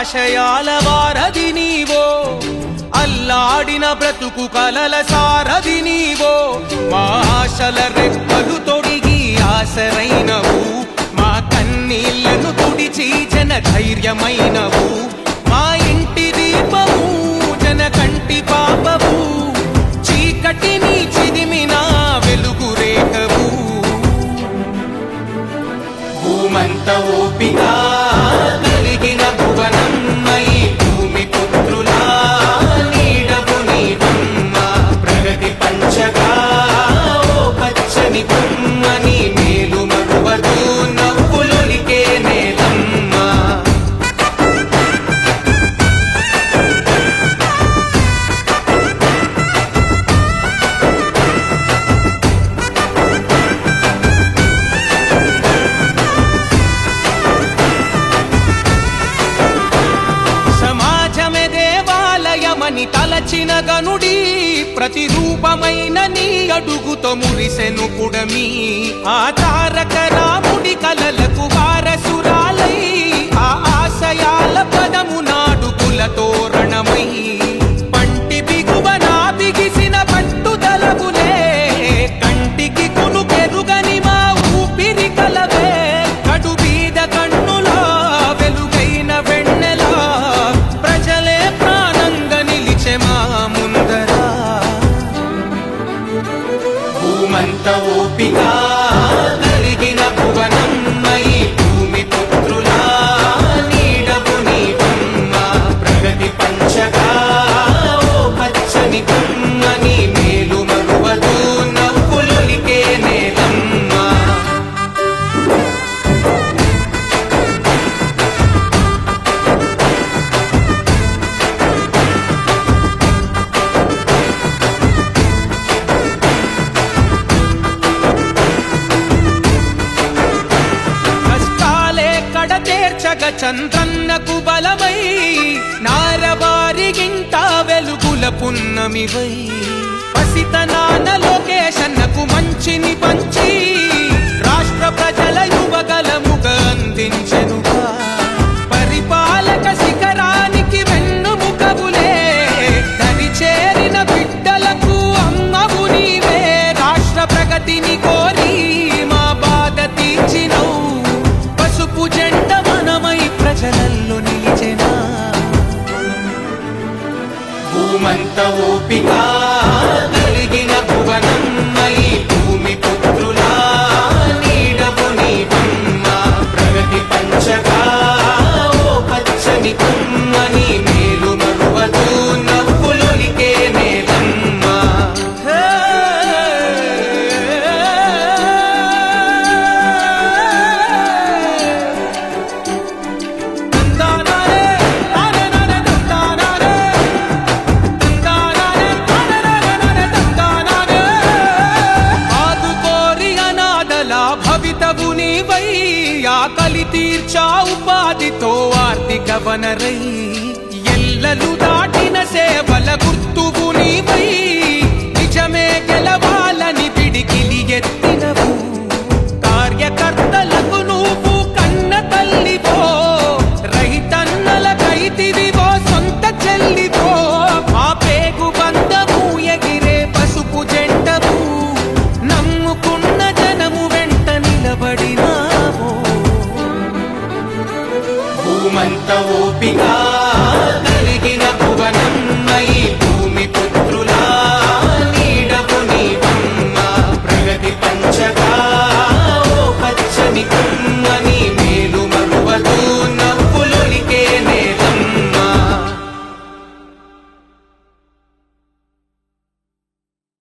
ఆశయాల వారధి నీవో అల్లాడిన బ్రతుకు కలల సారధి నీవో. మా ఆశల రెప్పలు తొడిగి ఆశరైనవు మా కన్నీళ్ళను తుడిచి జన ధైర్యమైనవు మా ఇంటి దీపము జన కంటి పాపము చీకటిని చిదిమిన వెలుగు రేఖవు. భూమంత ఓపిగా ప్రతిరూపమైన నీ అడుగుతో మురిసెను కుడమి. ఆ తారక రాముడి కలలకు వారసురాలై ఆశయాల పదము నాడు రా Então Taupicar వెలక చంద్రన్నకు బలమై నారవారిగింట వెలుగుల పున్నమివై పసితనాన లోకేశన్నకు మంచిని పంచి రాష్ట్ర ప్రజల యువ وہ پا ఉపాధితో ఆర్థిక వనరై ఎల్లలుదా